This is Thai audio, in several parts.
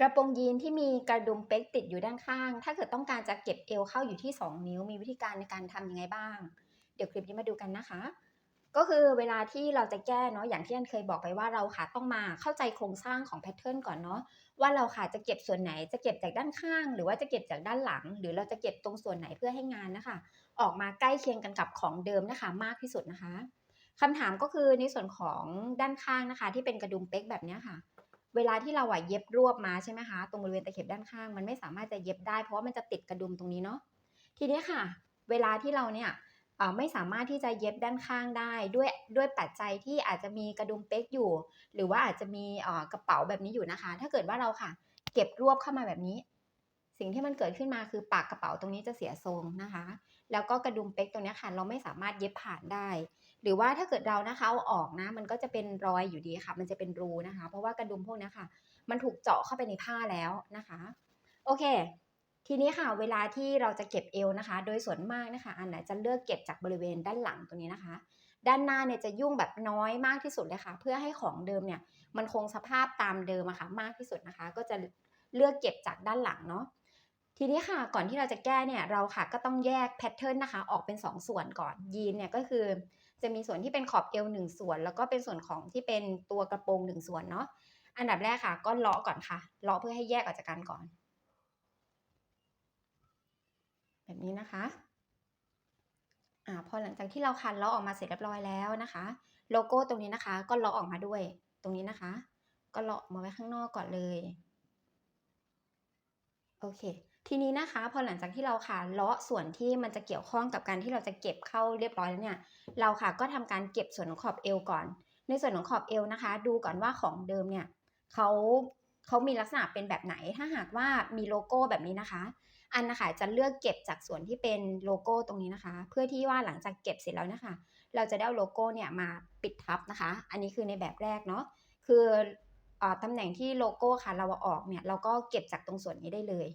กระโปรงยีนที่มีกระดุมเป๊กติดอยู่ด้านข้าง ถ้าเกิดต้องการจะเก็บเอวเข้าอยู่ที่ 2 นิ้ว มีวิธีการในการทำยังไงบ้าง เดี๋ยวคลิปนี้มาดูกันนะคะ ก็คือเวลาที่เราจะแก้เนาะ อย่างที่อันเคยบอกไปว่าเราค่ะต้องมาเข้าใจโครงสร้างของแพทเทิร์นก่อนเนาะ ว่าเราค่ะจะเก็บส่วนไหน จะเก็บจากด้านข้าง หรือว่าจะเก็บจากด้านหลัง หรือเราจะเก็บตรงส่วนไหนเพื่อให้งานนะคะ ออกมาใกล้เคียงกันกับของเดิมนะคะ มากที่สุดนะคะคำถามก็คือในส่วนของด้านข้างนะคะ ที่เป็นกระดุมเป๊กแบบนี้ค่ะ เวลาที่เราอะเย็บรวบมาใช่ไหมคะ ตรงบริเวณตะเข็บด้านข้าง มันไม่สามารถจะเย็บได้ เพราะว่ามันจะติดกระดุมตรงนี้เนาะ ทีนี้ค่ะ เวลาที่เราเนี่ยอ่อไม่สามารถที่จะเย็บด้านข้างได้ ด้วยด้วยปัจจัยที่อาจจะมีกระดุมเป๊กอยู่ หรือว่าอาจจะมีอ่อกระเป๋าแบบนี้อยู่นะคะ ถ้าเกิดว่าเราค่ะ เก็บรวบเข้ามาแบบนี้ สิ่งที่มันเกิดขึ้นมาคือปากกระเป๋าตรงนี้จะเสียทรงนะคะ แล้วก็กระดุมเป๊กตรงนี้ค่ะ เราไม่สามารถเย็บผ่านได้ หรือว่าถ้าเกิดเรานะคะเอาออกนะ มันก็จะเป็นรอยอยู่ดีค่ะ มันจะเป็นรูนะคะ เพราะว่ากระดุมพวกนี้ค่ะ มันถูกเจาะเข้าไปในผ้าแล้วนะคะ โอเค ทีนี้ค่ะ เวลาที่เราจะเก็บเอวนะคะ โดยส่วนมากนะคะ อันไหนจะเลือกเก็บจากบริเวณด้านหลังตรงนี้นะคะ ด้านหน้าเนี่ยจะยุ่งแบบน้อยมากที่สุดเลยค่ะ เพื่อให้ของเดิมเนี่ย มันคงสภาพตามเดิมอะค่ะ มากที่สุดนะคะ ก็จะเลือกเก็บจากด้านหลังเนาะ ทีนี้ค่ะก่อนที่เราจะแก้เนี่ยเราค่ะก็ต้องแยกแพทเทิร์นนะคะ ออกเป็น 2 ส่วนก่อนยีนเนี่ยก็คือ จะมีส่วนที่เป็นขอบเอวหนึ่งส่วน แล้วก็เป็นส่วนของที่เป็นตัวกระโปรงหนึ่งส่วนเนาะอันดับแรกค่ะ ก็เลาะก่อนค่ะเลาะเพื่อให้แยกออกจากกันก่อน แบบนี้นะคะอ่าพอหลังจากที่เราคันเลาะออกมาเสร็จเรียบร้อยแล้วนะคะ โลโก้ตรงนี้นะคะ ก็เลาะออกมาด้วย ตรงนี้นะคะ ก็เลาะอมาไว้ข้างนอกก่อนเลย โอเค ทีนี้นะคะพอหลังจากที่เราค่ะเลาะส่วนที่มันจะเกี่ยวข้องกับการที่เราจะเก็บเข้าเรียบร้อยแล้วเนี่ยเราค่ะก็ทำการเก็บส่วนของขอบเอวก่อน ในส่วนของขอบเอวนะคะ ดูก่อนว่าของเดิมเนี่ยเขาเขามีลักษณะเป็นแบบไหนถ้าหากว่ามีโลโก้แบบนี้นะคะ อันนะคะจะเลือกเก็บจากส่วนที่เป็นโลโก้ตรงนี้นะคะ เพื่อที่ว่าหลังจากเก็บเสร็จแล้วนะคะ เราจะได้โลโก้เนี่ยมาปิดทับนะคะ อันนี้คือในแบบแรกเนาะคืออตำแหน่งที่โลโก้ค่ะเราออกเนี่ยเราก็เก็บจากตรงส่วนนี้ได้เลย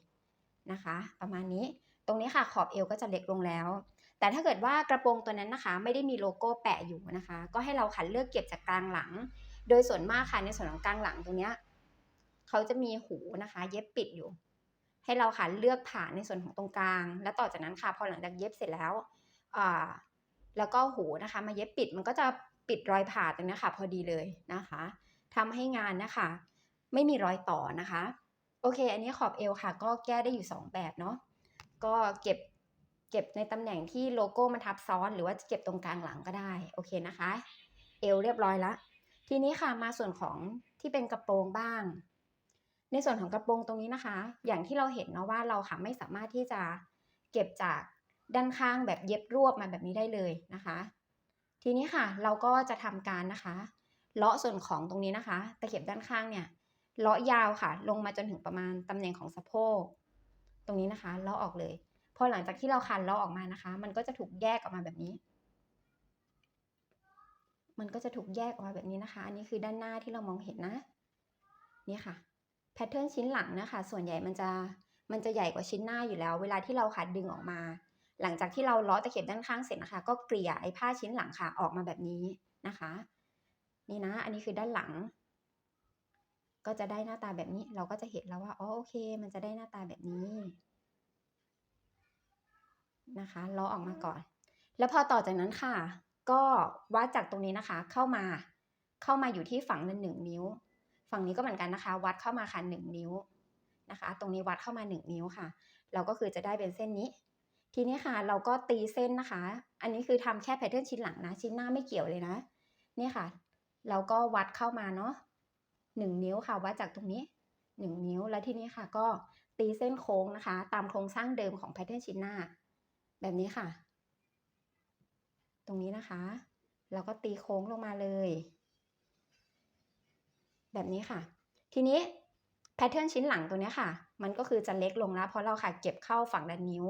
นะคะ ประมาณนี้ตรงนี้ค่ะขอบเอวก็จะเล็กลงแล้ว แต่ถ้าเกิดว่ากระโปรงตัวนั้นนะคะ ไม่ได้มีโลโก้แปะอยู่นะคะ ก็ให้เราค่ะเลือกเก็บจากกลางหลัง โดยส่วนมากค่ะในส่วนของกลางหลังตรงนี้เขาจะมีหูนะคะ เย็บปิดอยู่ ให้เราค่ะเลือกผ่าในส่วนของตรงกลาง แล้วต่อจากนั้นค่ะพอหลังจากเย็บเสร็จแล้วอ่าแล้วก็หูนะคะ มาเย็บปิดมันก็จะปิดรอยผ่าตรงนี้ค่ะ พอดีเลยนะคะทำให้งานนะคะ ไม่มีรอยต่อนะคะ โอเค อันนี้ขอบเอวค่ะ ก็แก้ได้อยู่ 2 แบบเนาะก็เก็บเก็บในตำแหน่งที่โลโก้มันทับซ้อน หรือว่าจะเก็บตรงกลางหลังก็ได้โอเคนะคะ เอวเรียบร้อยล้วทีนี้ค่ะมาส่วนของที่เป็นกระโปรงบ้าง ในส่วนของกระโปรงตรงนี้นะคะ อย่างที่เราเห็นเนาะว่าเราค่ะไม่สามารถที่จะเก็บจากด้านข้างแบบเย็บรวบมาแบบนี้ได้เลยนะคะ ทีนี้ค่ะเราก็จะทำการนะคะ เลาะส่วนของตรงนี้นะคะ ตะเข็บด้านข้างเนี่ย เลาะยาวค่ะ ลงมาจนถึงประมาณตำแหน่งของสะโพก ตรงนี้นะคะเลาะออกเลย พอหลังจากที่เราคันเลาะออกมานะคะ มันก็จะถูกแยกออกมาแบบนี้ มันก็จะถูกแยกออกมาแบบนี้นะคะ อันนี้คือด้านหน้าที่เรามองเห็นนะ นี่ค่ะ แพทเทิร์นชิ้นหลังนะคะ ส่วนใหญ่มันจะ มันจะใหญ่กว่าชิ้นหน้าอยู่แล้ว เวลาที่เราค่ะดึงออกมา หลังจากที่เราเลาะตะเข็บด้านข้างเสร็จนะคะ ก็เกลี่ยไอ้ผ้าชิ้นหลังค่ะออกมาแบบนี้นะคะ นี่นะ อันนี้คือด้านหลัง ก็จะได้หน้าตาแบบนี้ เราก็จะเห็นแล้วว่าอ๋อโอเค มันจะได้หน้าตาแบบนี้นะคะลาะออกมาก่อน แล้วพอต่อจากนั้นค่ะ ก็วัดจากตรงนี้นะคะ เข้ามา เข้ามาอยู่ที่ฝั่งละหนึ่งนิ้ว ฝั่งนี้ก็เหมือนกันนะคะ วัดเข้ามาค่ะหนึ่งนิ้วนะคะ ตรงนี้วัดเข้ามาหนึ่งนิ้วค่ะ เราก็คือจะได้เป็นเส้นนี้ ทีนี้ค่ะ เราก็ตีเส้นนะคะ อันนี้คือทำแค่แพทเทิร์นชิ้นหลังนะ ชิ้นหน้าไม่เกี่ยวเลยนะ นี่ค่ะ เราก็วัดเข้ามาเนาะ หนึ่งนิ้วค่ะวัดจากตรงนี้หนึ่งนิ้วแล้วทีนี้ค่ะ ก็ตีเส้นโค้งนะคะ ตามโครงสร้างเดิมของแพทเทิร์นชิ้นหน้า แบบนี้ค่ะ ตรงนี้นะคะเราก็ตีโค้งลงมาเลย แบบนี้ค่ะ ทีนี้แพทเทิร์นชิ้นหลังตัวนี้ค่ะ มันก็คือจะเล็กลงแล้วเพราะเราค่ะเก็บเข้าฝั่งด้านนิ้ว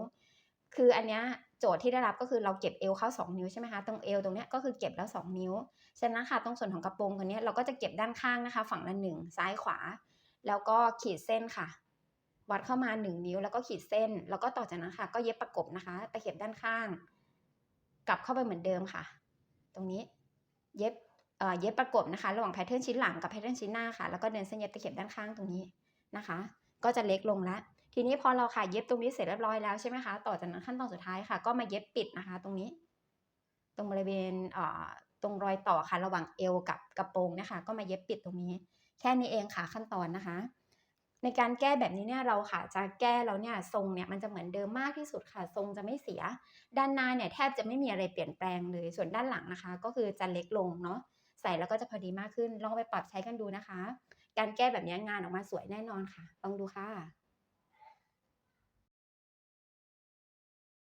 คืออันเนี้ยโจทย์ที่ได้รับก็คือเราเก็บเอวเข้า 2 นิ้วใช่ไหมคะตรงเอวตรงเนี้ยก็คือเก็บแล้ว 2 นิ้วฉะนั้นค่ะตรงส่วนของกระโปรงตัวเนี้เราก็จะเก็บด้านข้างนะคะ ฝั่งละหนึ่งซ้ายขวา แล้วก็ขีดเส้นค่ะ วัดเข้ามา 1 นิ้วแล้วก็ขีดเส้น แล้วก็ต่อจากนั้นค่ะ ก็เย็บประกบนะคะตะเข็บด้านข้าง กลับเข้าไปเหมือนเดิมค่ะ ตรงนี้เย็บเอ่อเย็บประกบนะคะ ระหว่างแพทเทิร์นชิ้นหลังกับแพทเทิร์นชิ้นหน้าค่ะแล้วก็เดินเส้นเย็บตะเข็บด้านข้างตรงนี้นะคะ ก็จะเล็กลงแล้ว ทีนี้พอเราค่ะเย็บตรงนี้เสร็จเรียบร้อยแล้วใช่ไหมคะ ต่อจากนั้นขั้นตอนสุดท้ายค่ะ ก็มาเย็บปิดนะคะ ตรงนี้ ตรงบริเวณเอ่อตรงรอยต่อค่ะ ระหว่างเอวกับกระโปรงนะคะ ก็มาเย็บปิดตรงนี้ แค่นี้เองค่ะขั้นตอนนะคะ ในการแก้แบบนี้เนี่ยเราค่ะจะแก้แล้วเนี่ยทรงเนี่ยมันจะเหมือนเดิมมากที่สุดค่ะ ทรงจะไม่เสีย ด้านหน้าเนี่ยแทบจะไม่มีอะไรเปลี่ยนแปลงเลย ส่วนด้านหลังนะคะ ก็คือจะเล็กลงเนาะใส่แล้วก็จะพอดีมากขึ้น ลองไปปรับใช้กันดูนะคะ การแก้แบบนี้งานออกมาสวยแน่นอนค่ะ ลองดูค่ะ